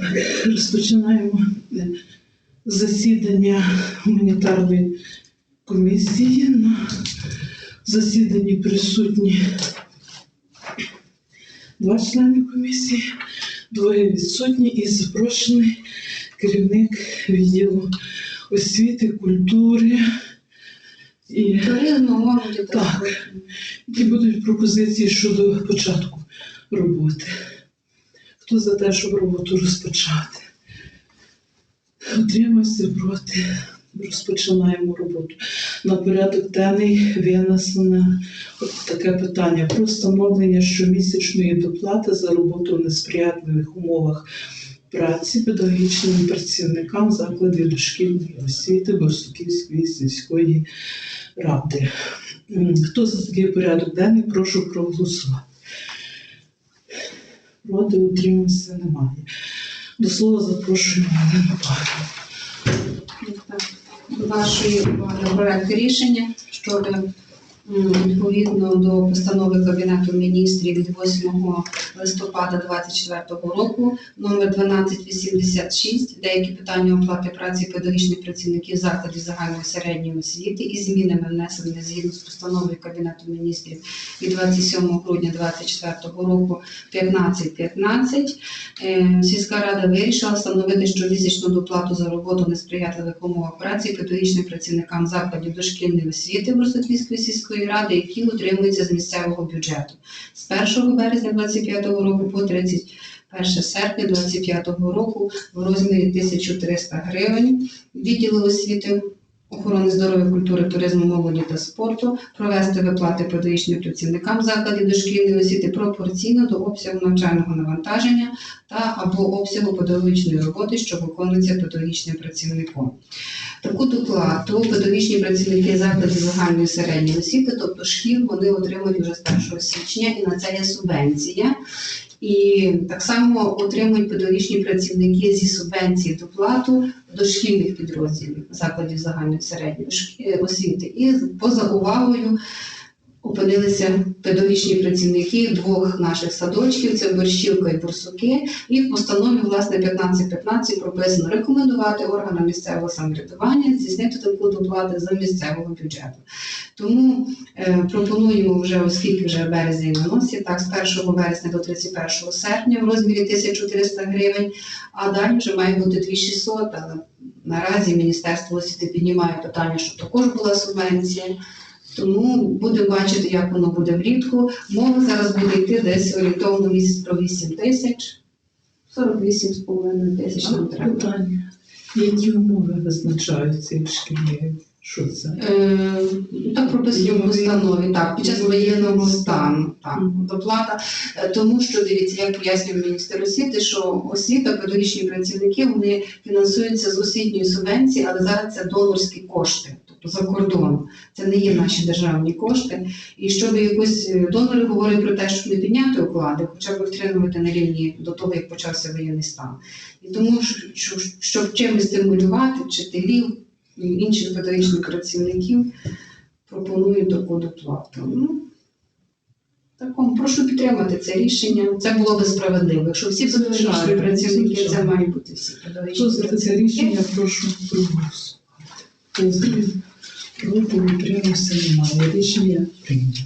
Так, розпочинаємо е, засідання гуманітарної комісії. На засіданні присутні два члени комісії, двоє відсутні і запрошений керівник відділу освіти, культури. І Так. які будуть пропозиції щодо початку роботи. Хто за те, щоб роботу розпочати? Утримався проти. Розпочинаємо роботу. На порядок денний винесено таке питання про встановлення щомісячної доплати за роботу в несприятливих умовах праці педагогічним працівникам закладів дошкільної освіти Борсуківської сільської ради. Хто за такий порядок денний, прошу проголосувати. Проти утримався немає. До слова Павлівну. Вашої уваги проект рішення щодо відповідно до постанови Кабінету міністрів від 8 листопада 2024 року номер 1286 деякі питання оплати праці педагогічних працівників закладів загальної середньої освіти і змінами внесені згідно з постановою Кабінету міністрів від 27 грудня 2024 року 1515 Е, Сільська рада вирішила встановити щомісячну доплату за роботу в несприятливих умовах праці педагогічним працівникам закладів дошкільної освіти Борсуківської сільської ради, які утримуються з місцевого бюджету з 1 березня 2025 року по 31 серпня 2025 року в розмірі 1300 гривень. Відділу освіти охорони здоров'я, культури, туризму, молоді та спорту провести виплати педагогічним працівникам закладів дошкільної освіти пропорційно до обсягу навчального навантаження та або обсягу педагогічної роботи, що виконується педагогічним працівником. Таку доплату педагогічні працівники закладів загальної середньої освіти, тобто шкіл, вони отримують вже з 1 січня, і на це є субвенція. І так само отримують педагогічні працівники зі субвенції доплату дошкільних підрозділів закладів загальної середньої освіти. І поза увагою опинилися педагогічні працівники двох наших садочків: це Борщівка і Бурсуки. І в постанові власне 1515 прописано рекомендувати органам місцевого самоврядування здійснити таку доплату за місцевого бюджету. Тому е, пропонуємо вже, оскільки вже березень на носі, так з 1 вересня до 31 серпня в розмірі 1300 гривень, а далі вже має бути 2600, але наразі Міністерство освіти піднімає питання, щоб також була субвенція. Тому будемо бачити, як воно буде влітку. Мова зараз буде йти десь орієнтовно місяць про 8 тисяч, 48,5 тисяч нам треба. Які умови визначаються в шкільні? Що це? Е, Так прописано в постанові, так, під час воєнного стану, так, доплата. Е, Тому що дивіться, як пояснює міністр освіти, що освіта, педагогічні працівники вони фінансуються з освітньої субвенції, але зараз це донорські кошти, за кордоном. Це не є наші державні кошти. І щоб якось е, донори говорять про те, щоб не підняти оклади, хоча б втримувати на рівні до того, як почався воєнний стан. І тому, що- що- щоб чимось стимулювати вчителів і інших педагогічних працівників, пропоную таку доплату. Ну, такому прошу підтримати це рішення. Це було би справедливо. Якщо всі педагогічні працівники, це мають бути всі педагогічні Хто за це рішення, прошу проголосувати. Проти утримався немає. Рішення прийнято.